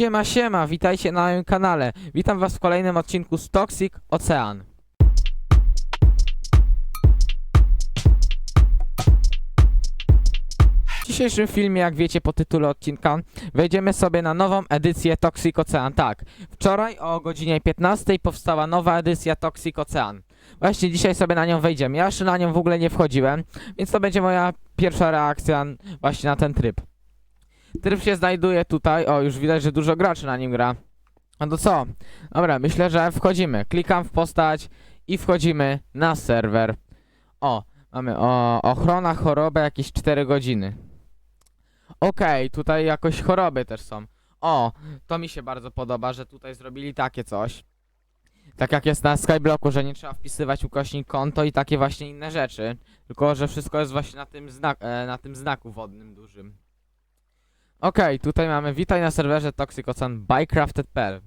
Siema, siema, witajcie na moim kanale. Witam was w kolejnym odcinku z Toxic Ocean. W dzisiejszym filmie, jak wiecie po tytule odcinka, wejdziemy sobie na nową edycję Toxic Ocean. Tak, wczoraj o godzinie 15 powstała nowa edycja Toxic Ocean. Właśnie dzisiaj sobie na nią wejdziemy. Ja jeszcze na nią w ogóle nie wchodziłem, więc to będzie moja pierwsza reakcja właśnie na ten tryb. Tryb się znajduje tutaj. O, już widać, że dużo graczy na nim gra. No to co? Dobra, myślę, że wchodzimy. Klikam w postać i wchodzimy na serwer. O, mamy o, ochrona choroby jakieś 4 godziny. Okej, tutaj jakoś choroby też są. O, to mi się bardzo podoba, że tutaj zrobili takie coś. Tak jak jest na Skyblocku, że nie trzeba wpisywać ukośnik konto i takie właśnie inne rzeczy. Tylko, że wszystko jest właśnie na tym, znak e, na tym znaku wodnym dużym. Okej, tutaj mamy witaj na serwerze Toxic Ocean bycrafted.pl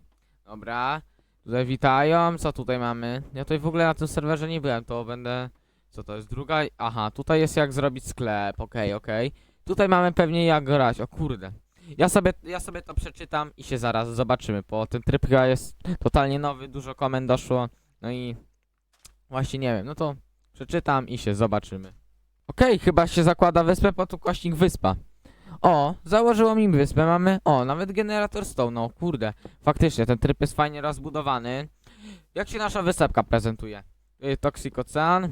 Dobra, tutaj witają, co tutaj mamy? Ja tutaj w ogóle na tym serwerze nie byłem, to będę... Co to jest? Druga... Aha, tutaj jest jak zrobić sklep, okej, okej. Tutaj mamy pewnie jak grać, o kurde. Ja sobie, ja sobie to przeczytam i się zaraz zobaczymy, bo ten tryb chyba jest totalnie nowy, dużo komend doszło, no i... Właśnie nie wiem, no to przeczytam i się zobaczymy. Okej, chyba się zakłada wyspę pod ukośnik wyspa. O, założyło mi wyspę, mamy... O, nawet generator stone, no kurde. Faktycznie, ten tryb jest fajnie rozbudowany. Jak się nasza wysepka prezentuje? Y, Toxic Ocean.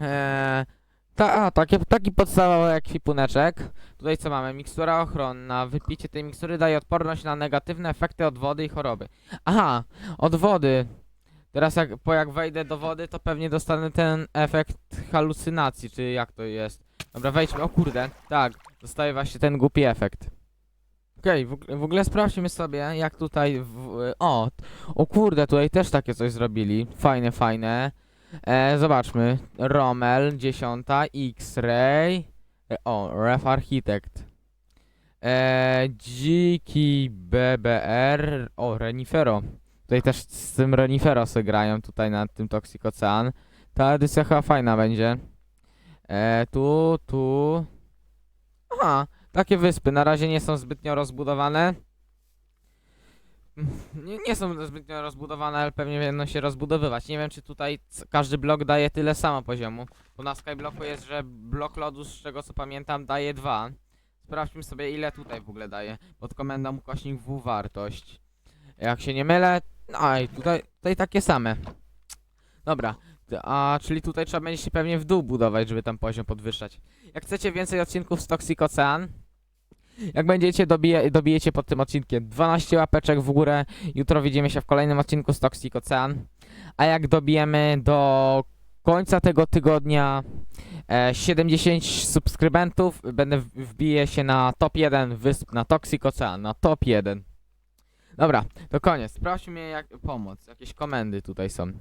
Eee, ta, a, takie, taki podstawowy ekwipuneczek. Tutaj co mamy? Mikstura ochronna. Wypicie tej mikstury daje odporność na negatywne efekty od wody i choroby. Aha, od wody. Teraz jak, po jak wejdę do wody, to pewnie dostanę ten efekt halucynacji, czy jak to jest. Dobra, wejdźmy. O kurde, tak. Dostaję właśnie ten głupi efekt. Okej, w, og- w ogóle sprawdźmy sobie, jak tutaj. W, o, o kurde, tutaj też takie coś zrobili. Fajne, fajne. E, zobaczmy. Rommel, 10, X-Ray. E, o, Ref Architect. E, dziki BBR. O, Renifero. Tutaj też z tym Renifero grają tutaj na tym Toxic Ocean. Ta edycja chyba fajna będzie. E, tu, tu. Aha, takie wyspy na razie nie są zbytnio rozbudowane. Nie, nie są zbytnio rozbudowane, ale pewnie będą się rozbudowywać. Nie wiem, czy tutaj każdy blok daje tyle samo poziomu. Bo na Skyblocku jest, że blok lodu, z czego co pamiętam, daje 2. Sprawdźmy sobie, ile tutaj w ogóle daje. Pod komendą ukośnik W wartość. Jak się nie mylę, no i tutaj, tutaj takie same. Dobra, a czyli tutaj trzeba będzie się pewnie w dół budować, żeby tam poziom podwyższać. Jak chcecie więcej odcinków z Toxic Ocean, jak będziecie, dobije, dobijecie pod tym odcinkiem 12 łapeczek w górę. Jutro widzimy się w kolejnym odcinku z Toxic Ocean. A jak dobijemy do końca tego tygodnia e, 70 subskrybentów, będę wbiję się na top 1 wysp na Toxic Ocean, na top 1. Dobra, to koniec. Sprawdźmy jak pomoc. Jakieś komendy tutaj są.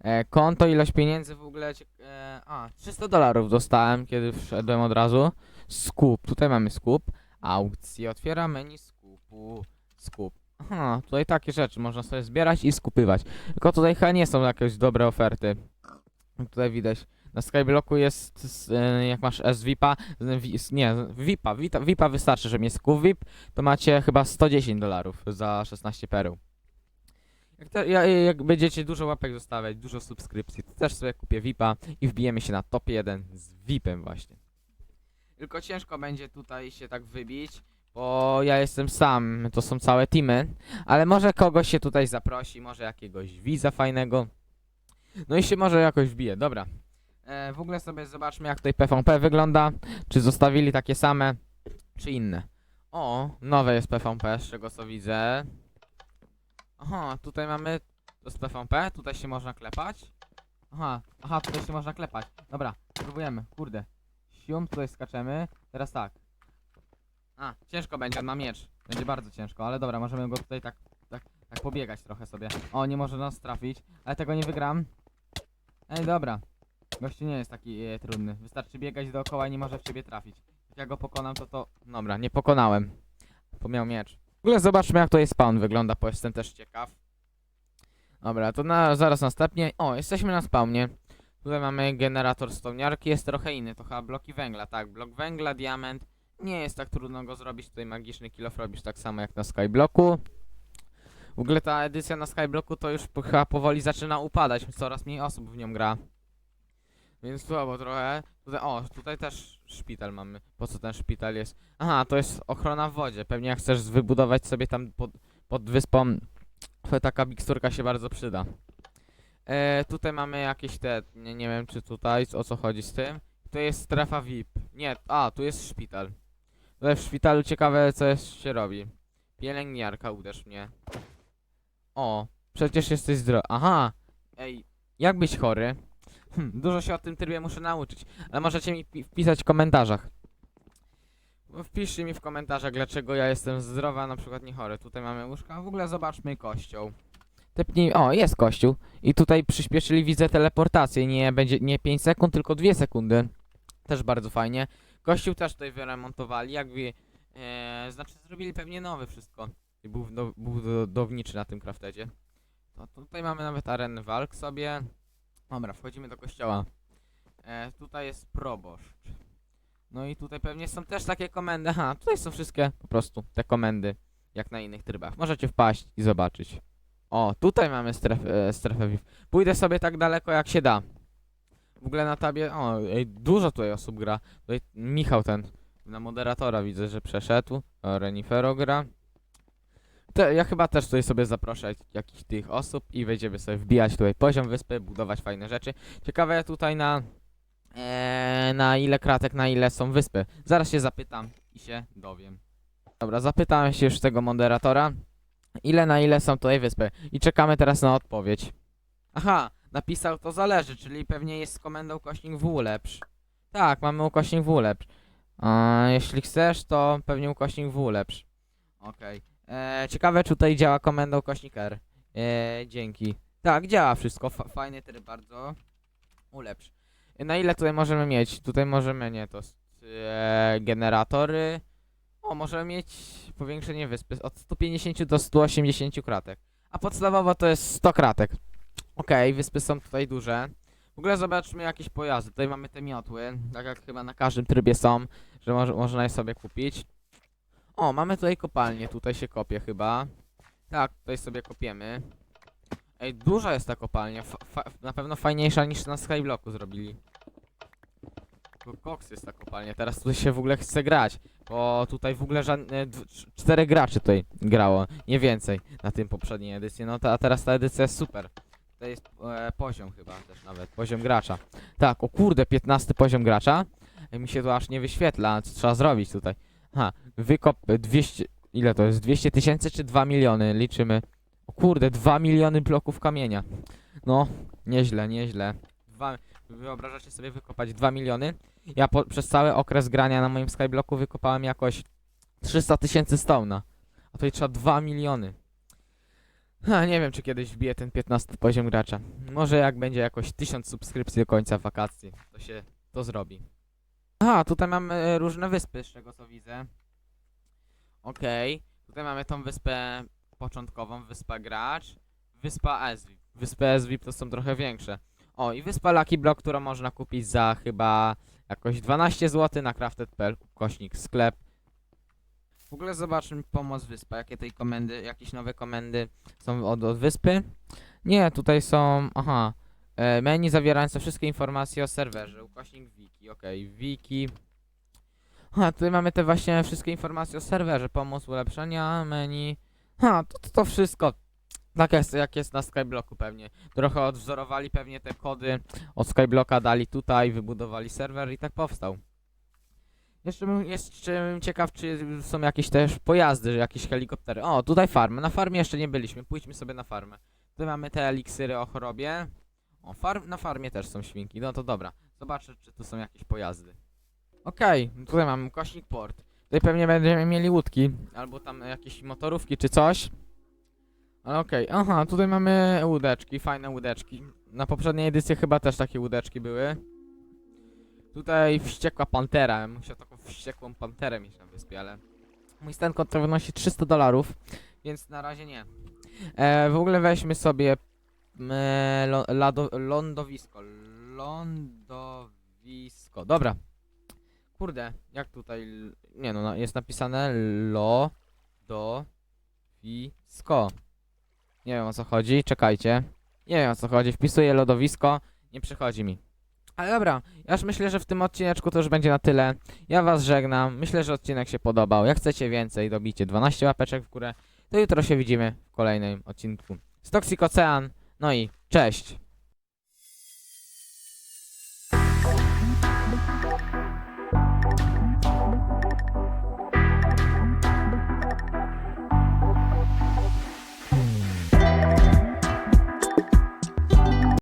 E, konto, ilość pieniędzy w ogóle. E, a, 300 dolarów dostałem, kiedy wszedłem od razu. Skup, tutaj mamy skup. Aukcje, otwiera menu skupu. Skup. Aha, tutaj takie rzeczy można sobie zbierać i skupywać. Tylko tutaj chyba nie są jakieś dobre oferty. Tutaj widać. Na Skyblocku jest, e, jak masz S-VIPa, nie, VIPa, VIPa, VIPa wystarczy, że jest kup VIP, to macie chyba 110 dolarów za 16 pereł. Jak, te, ja- jak będziecie dużo łapek zostawiać, dużo subskrypcji, to też sobie kupię VIPa i wbijemy się na top 1 z VIPem właśnie. Tylko ciężko będzie tutaj się tak wybić, bo ja jestem sam, to są całe teamy, ale może kogoś się tutaj zaprosi, może jakiegoś widza fajnego. No i się może jakoś wbije, dobra. E, w ogóle sobie zobaczmy jak tutaj PvP wygląda, czy zostawili takie same, czy inne. O, nowe jest PvP, z czego co widzę. Aha, tutaj mamy, to jest PvP, tutaj się można klepać. Aha, aha, tutaj się można klepać. Dobra, próbujemy, kurde. Sium, tutaj skaczemy. Teraz tak. A, ciężko będzie, on ma miecz. Będzie bardzo ciężko, ale dobra, możemy go tutaj tak, tak, tak pobiegać trochę sobie. O, nie może nas trafić, ale tego nie wygram. Ej, dobra. Gościu nie jest taki e, trudny. Wystarczy biegać dookoła i nie może w ciebie trafić. Jak ja go pokonam, to to... Dobra, nie pokonałem. Bo miał miecz. W ogóle zobaczmy jak tutaj spawn wygląda, bo jestem też ciekaw. Dobra, to na, zaraz następnie... O, jesteśmy na spawnie. Tutaj mamy generator stoniarki, jest trochę inny, to chyba bloki węgla, tak, blok węgla, diament Nie jest tak trudno go zrobić, tutaj magiczny kilof robisz tak samo jak na Skyblocku. W ogóle ta edycja na Skyblocku to już chyba powoli zaczyna upadać, coraz mniej osób w nią gra. Więc słabo trochę. Tutaj, o, tutaj też szpital mamy. Po co ten szpital jest? Aha, to jest ochrona w wodzie. Pewnie jak chcesz wybudować sobie tam pod, pod wyspą, to taka miksturka się bardzo przyda. E, tutaj mamy jakieś te, nie, nie wiem czy tutaj, o co chodzi z tym. To jest strefa VIP. Nie, a, tu jest szpital. Tutaj w szpitalu ciekawe co jest, się robi. Pielęgniarka, uderz mnie. O, przecież jesteś zdrowy. Aha, ej, jak być chory? Hm, dużo się o tym trybie muszę nauczyć, ale możecie mi pi- wpisać w komentarzach. No, Wpiszcie mi w komentarzach, dlaczego ja jestem zdrowa, na przykład nie chory. Tutaj mamy łóżka, w ogóle zobaczmy kościół. Typnij, o, jest kościół. I tutaj przyspieszyli, widzę, teleportację. Nie będzie, nie 5 sekund, tylko 2 sekundy. Też bardzo fajnie. Kościół też tutaj wyremontowali, jakby, e, znaczy zrobili pewnie nowy wszystko. Był, do, był budowniczy na tym craftedzie. To tutaj mamy nawet arenę walk sobie. Dobra, wchodzimy do kościoła. E, tutaj jest proboszcz. No i tutaj pewnie są też takie komendy. Aha, tutaj są wszystkie po prostu te komendy, jak na innych trybach. Możecie wpaść i zobaczyć. O, tutaj mamy strefę, e, strefę VIP. Pójdę sobie tak daleko jak się da. W ogóle na tabie, o, ej, dużo tutaj osób gra. Tutaj Michał ten, na moderatora widzę, że przeszedł. Renifero gra. Te, ja chyba też tutaj sobie zaproszę jakichś tych osób i będziemy sobie wbijać tutaj poziom wyspy, budować fajne rzeczy. Ciekawe tutaj na e, na ile kratek, na ile są wyspy. Zaraz się zapytam i się dowiem. Dobra, zapytałem się już tego moderatora, ile na ile są tutaj wyspy. I czekamy teraz na odpowiedź. Aha, napisał to zależy, czyli pewnie jest z komendą ukośnik w ulepsz. Tak, mamy ukośnik w ulepsz. A, jeśli chcesz, to pewnie ukośnik w ulepsz. Okej. E, Ciekawe, czy tutaj działa komenda ukośnik R. E, dzięki. Tak, działa wszystko. Fa fajny tryb bardzo. Ulepsz. E, Na ile tutaj możemy mieć? Tutaj możemy, nie, to e, generatory. O, możemy mieć powiększenie wyspy od 150 do 180 kratek. A podstawowo to jest 100 kratek. Okej, wyspy są tutaj duże. W ogóle zobaczmy jakieś pojazdy. Tutaj mamy te miotły, tak jak chyba na każdym trybie są, że moż można je sobie kupić. O, mamy tutaj kopalnię, tutaj się kopie chyba. Tak, tutaj sobie kopiemy. Ej, duża jest ta kopalnia, na pewno fajniejsza niż na Skyblocku zrobili. Ko- Koks jest ta kopalnia, teraz tutaj się w ogóle chce grać, bo tutaj w ogóle żadne, dw- cz- czterech graczy tutaj grało, nie więcej na tym poprzedniej edycji, no to, a teraz ta edycja jest super. To jest e, poziom chyba też nawet, poziom gracza. Tak, o kurde, 15 poziom gracza. E, Mi się to aż nie wyświetla, co trzeba zrobić tutaj. Ha, wykop e, 200, ile to jest, 200 tysięcy czy 2 miliony, liczymy. O kurde, 2 miliony bloków kamienia. No, nieźle, nieźle. Dwa, wyobrażacie sobie wykopać 2 miliony? Ja po, przez cały okres grania na moim skyblocku wykopałem jakoś 300 tysięcy stona. A tutaj trzeba 2 miliony. Ha, nie wiem, czy kiedyś wbiję ten 15 poziom gracza. Może jak będzie jakoś 1000 subskrypcji do końca wakacji, to się to zrobi. Aha, tutaj mamy e, różne wyspy, z czego co widzę. Okej, tutaj mamy tą wyspę początkową, wyspa gracz, wyspa SVIP. Wyspy SVIP to są trochę większe. O, i wyspa Lucky Block, którą można kupić za chyba jakoś 12 zł na crafted.pl, kośnik sklep. W ogóle zobaczmy pomoc wyspa, jakie tej komendy, jakieś nowe komendy są od, od wyspy. Nie, tutaj są, aha, e, menu zawierające wszystkie informacje o serwerze, ukośnik wiki, okej, wiki. Ha, tutaj mamy te właśnie wszystkie informacje o serwerze, pomoc ulepszenia, menu. Ha, to, to, to wszystko. Tak jest, jak jest na Skyblocku pewnie. Trochę odwzorowali pewnie te kody od Skyblocka, dali tutaj, wybudowali serwer i tak powstał. Jeszcze bym, jeszcze bym ciekaw, czy są jakieś też pojazdy, jakieś helikoptery. O, tutaj farma. Na farmie jeszcze nie byliśmy. Pójdźmy sobie na farmę. Tutaj mamy te eliksiry o chorobie. O, farm, na farmie też są świnki. No to dobra. Zobaczę, czy tu są jakieś pojazdy. Okej, tutaj mamy kośnik port. Tutaj pewnie będziemy mieli łódki. Albo tam jakieś motorówki, czy coś. Ale okej, aha, tutaj mamy łódeczki, fajne łódeczki. Na poprzedniej edycji chyba też takie łódeczki były. Tutaj wściekła pantera. Musiał taką wściekłą panterę mieć na wyspie, ale mój stan kontra wynosi 300 dolarów, więc na razie nie. E, w ogóle weźmy sobie e, lado, lądowisko. Lądowisko. Dobra. Kurde, jak tutaj... Nie no, jest napisane lo... do... wisko. Nie wiem o co chodzi, czekajcie. Nie wiem o co chodzi, wpisuję lodowisko, nie przychodzi mi. Ale dobra, ja już myślę, że w tym odcineczku to już będzie na tyle. Ja was żegnam, myślę, że odcinek się podobał. Jak chcecie więcej, dobijcie 12 łapeczek w górę. To jutro się widzimy w kolejnym odcinku z Toxic Ocean. No i cześć!